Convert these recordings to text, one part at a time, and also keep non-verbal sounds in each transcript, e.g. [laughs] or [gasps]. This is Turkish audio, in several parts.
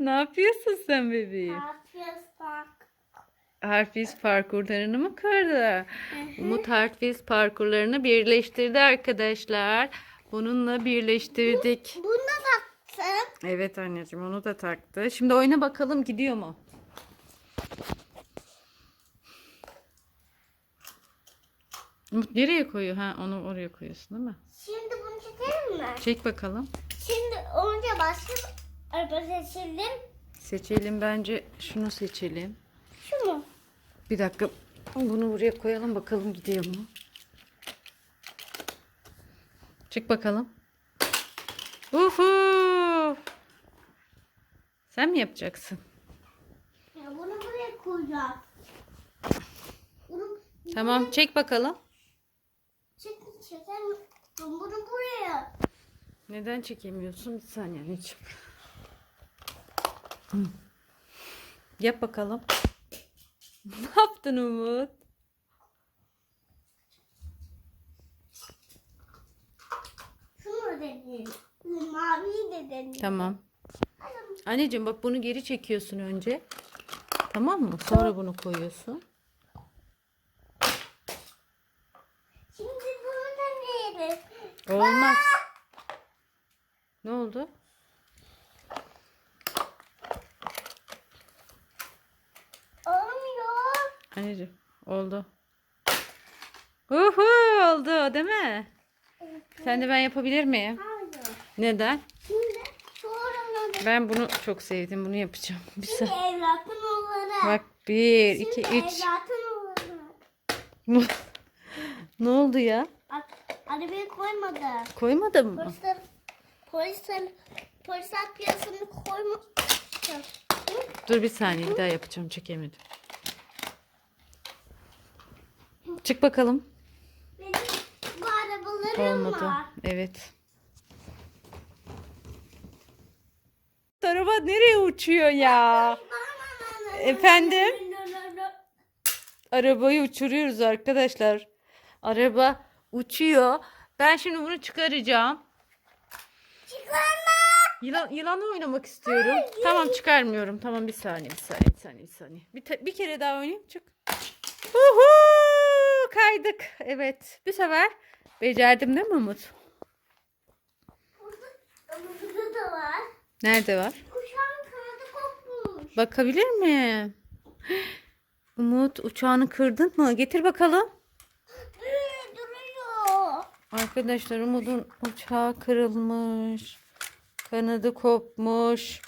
ne yapıyorsun sen bebeğim? Yapıyoruz bak. Harfiz parkurlarını mı kırdı? Umut Harfiz parkurlarını birleştirdi arkadaşlar. Bununla birleştirdik. Bunu da taktım. Evet anneciğim onu da taktı. Şimdi oyna bakalım gidiyor mu? Umut nereye koyuyor? Ha onu oraya koyuyorsun değil mi? Şimdi bunu çekelim mi? Çek bakalım. Şimdi önce başka bir araba seçelim. Seçelim bence şunu seçelim. Şu mu? Bir dakika. Bunu buraya koyalım bakalım gidiyor mu? Çık bakalım. Uhu! Sen mi yapacaksın? Ya bunu buraya koyacağız. Bunu Tamam çek bakalım. çek, çekelim. Bunu buraya. Neden çekemiyorsun? Bir saniye anneciğim. Hı. Yap bakalım. [laughs] Ne yaptın Umut? Şunu deneyelim. Maviyi de deneyelim. Tamam. Anneciğim bak bunu geri çekiyorsun önce. Tamam mı? Sonra bunu koyuyorsun. Şimdi bunu deneyelim. Olmaz. Ne oldu? Anneciğim oldu. Uhu oldu değil mi? Sen de ben yapabilir miyim? Hayır. Neden? Şimdi sonra Ben bunu çok sevdim. Bunu yapacağım. [laughs] Bir Şimdi evlatın olarak. Bak bir, iki, Şimdi üç. evlatın olarak. [laughs] ne oldu ya? Arabayı koymadı. Koymadın mı? Polisler, polisler, polisler piyasını koymadı. Dur bir saniye bir daha yapacağım. Çekemedim. Çık bakalım. Benim bu arabalarım Olmadı. var. Evet. Araba nereye uçuyor ya? Efendim? Arabayı uçuruyoruz arkadaşlar. Araba uçuyor. Ben şimdi bunu çıkaracağım. Çıkarma. Yılan, yılanla oynamak istiyorum. Tamam çıkarmıyorum. Tamam bir saniye, bir saniye, bir saniye, bir saniye. Bir, bir kere daha oynayayım. Çık. Uhu! Kaydık. Evet. Bu sefer becerdim değil mi Umut? Burada da var. Nerede var? Kuşağın kanadı kopmuş. Bakabilir miyim? Umut uçağını kırdın mı? Getir bakalım. Duruyor. Arkadaşlar Umut'un uçağı kırılmış. Kanadı kopmuş.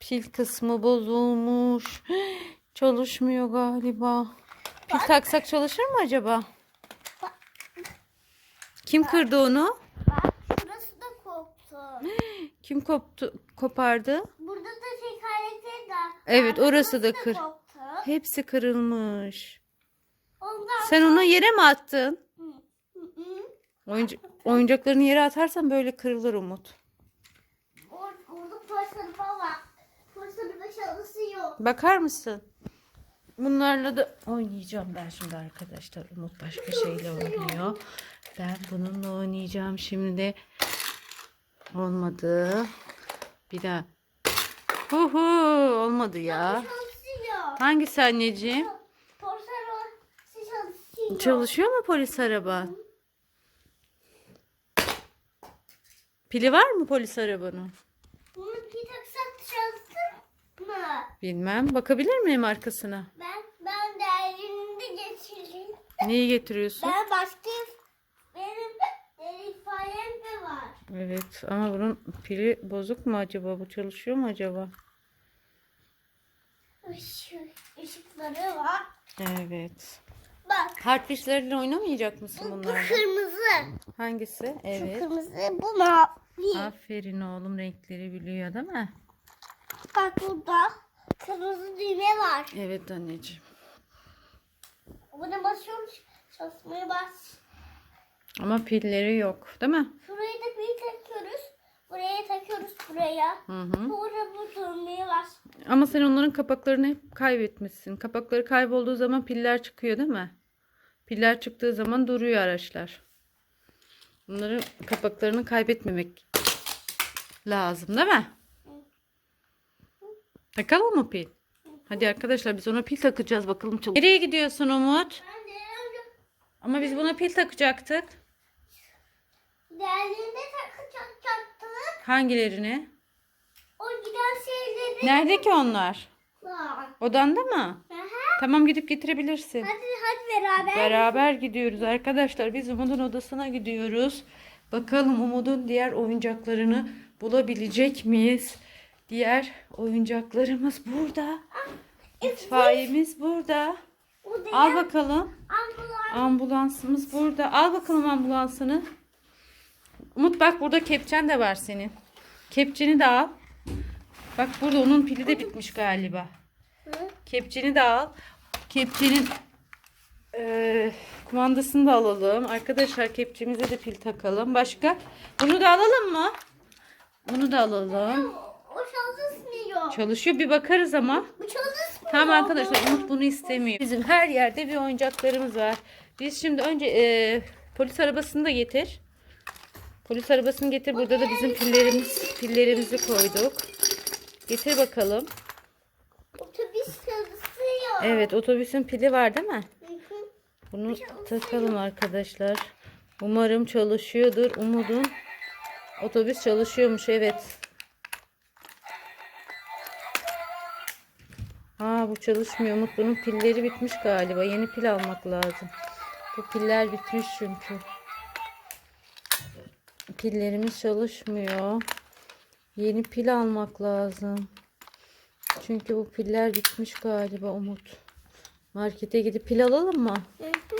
Pil kısmı bozulmuş. [gasps] Çalışmıyor galiba. Pil taksak çalışır mı acaba? Kim kırdı onu? Bak şurası da koptu. Kim koptu, kopardı? Burada da tekerlekleri de. Evet, orası da kır. koptu. Hepsi kırılmış. Ondan Sen onu yere mi attın? Oyuncu, oyuncaklarını yere atarsan böyle kırılır Umut. Or, orada polis araba var. Polis araba çalışıyor. Bakar mısın? Bunlarla da oynayacağım ben şimdi arkadaşlar. Umut başka şeyle oynuyor. Ben bununla oynayacağım şimdi. Olmadı. Bir daha. Huhu olmadı ya. Hangisi anneciğim? Çalışıyor. Mu polis araba? Pili var mı polis arabanın? Bunu bir taksak çalışır mı? Bilmem. Bakabilir miyim arkasına? Ben ben değerinde geçireyim. Neyi getiriyorsun? Ben başka benim de itfaiyem de var. Evet ama bunun pili bozuk mu acaba? Bu çalışıyor mu acaba? Işık, ışıkları var. Evet. Bak. Harfişlerle oynamayacak mısın Bu, bu bunlarla? kırmızı. Hangisi? Şu Evet. kırmızı, bu mavi. Aferin oğlum renkleri biliyor değil mi? Bak burada kırmızı düğme var. Evet anneciğim. Buna basıyoruz. Çalışmaya bas. Ama pilleri yok değil mi? Şurayı da bir takıyoruz. Buraya takıyoruz buraya. Hı hı. Sonra bu düğmeye bas. Ama sen onların kapaklarını hep kaybetmişsin. Kapakları kaybolduğu zaman piller çıkıyor değil mi? Piller çıktığı zaman duruyor araçlar. Bunların kapaklarını kaybetmemek lazım değil mi? Takalım mı pil? Hadi arkadaşlar biz ona pil takacağız bakalım. çalış- Nereye gidiyorsun Umut? Ama biz buna pil takacaktık. değerlerinde takacaktık. Hangilerini? O giden şeyleri. Nerede ki onlar? Odanda mı? Aha. Tamam gidip getirebilirsin. Hadi hadi beraber. Beraber gidiyoruz arkadaşlar. Biz Umut'un odasına gidiyoruz. Bakalım Umut'un diğer oyuncaklarını bulabilecek miyiz? Diğer oyuncaklarımız burada. İtfaiyemiz burada. Al bakalım. Ambulans. Ambulansımız burada. Al bakalım ambulansını. Umut bak burada kepçen de var senin. Kepçeni de al. Bak burada onun pili de bitmiş galiba. Kepçeni de al. Kepçenin eee, kumandasını da alalım. Arkadaşlar kepçemize de pil takalım. Başka? Bunu da alalım mı? Bunu da alalım. Çalışmıyor. Çalışıyor bir bakarız ama. Bu çalışmıyor. Tamam arkadaşlar Umut bunu istemiyor. Bizim her yerde bir oyuncaklarımız var. Biz şimdi önce eee, polis arabasını da getir. Polis arabasını getir. Burada da bizim pillerimiz pillerimizi koyduk. Getir bakalım. Otobüs çalışıyor. Evet otobüsün pili var değil mi? Hı hı. Bunu takalım arkadaşlar. Umarım çalışıyordur. Umudum. Otobüs çalışıyormuş evet. Aa bu çalışmıyor. Umut bunun pilleri bitmiş galiba. Yeni pil almak lazım. Bu piller bitmiş çünkü. Pillerimiz çalışmıyor. Yeni pil almak lazım. Çünkü bu piller bitmiş galiba Umut. Markete gidip pil alalım mı? Hı hı.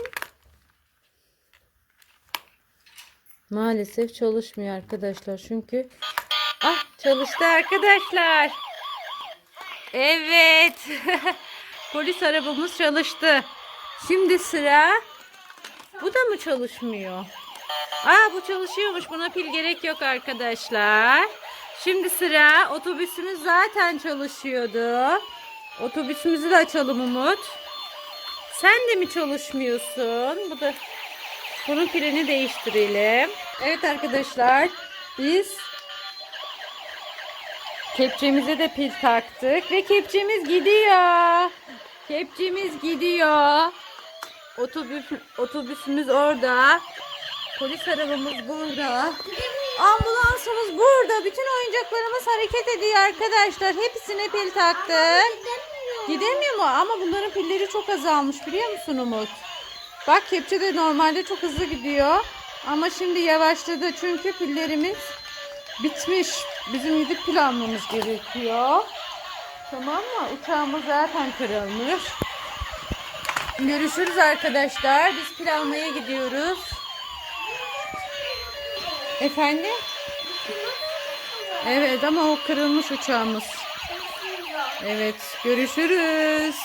Maalesef çalışmıyor arkadaşlar. Çünkü ah çalıştı arkadaşlar. Evet. [laughs] Polis arabamız çalıştı. Şimdi sıra bu da mı çalışmıyor? Aa bu çalışıyormuş. Buna pil gerek yok arkadaşlar. Şimdi sıra otobüsümüz zaten çalışıyordu. Otobüsümüzü de açalım Umut. Sen de mi çalışmıyorsun? Bu da bunun pilini değiştirelim. Evet arkadaşlar biz kepçemize de pil taktık ve kepçemiz gidiyor. Kepçemiz gidiyor. Otobüs, otobüsümüz orada. Polis arabamız burada. Ambulansımız burada. Bütün oyuncaklarımız hareket ediyor arkadaşlar. Hepsine pil taktık. Gidemiyor. Mu? Ama bunların pilleri çok azalmış biliyor musun Umut? Bak kepçe de normalde çok hızlı gidiyor. Ama şimdi yavaşladı çünkü pillerimiz bitmiş. Bizim gidip pil almamız gerekiyor. Tamam mı? Uçağımız zaten kırılmış. Görüşürüz arkadaşlar. Biz pil almaya gidiyoruz. Efendim? Evet ama o kırılmış uçağımız. Evet görüşürüz.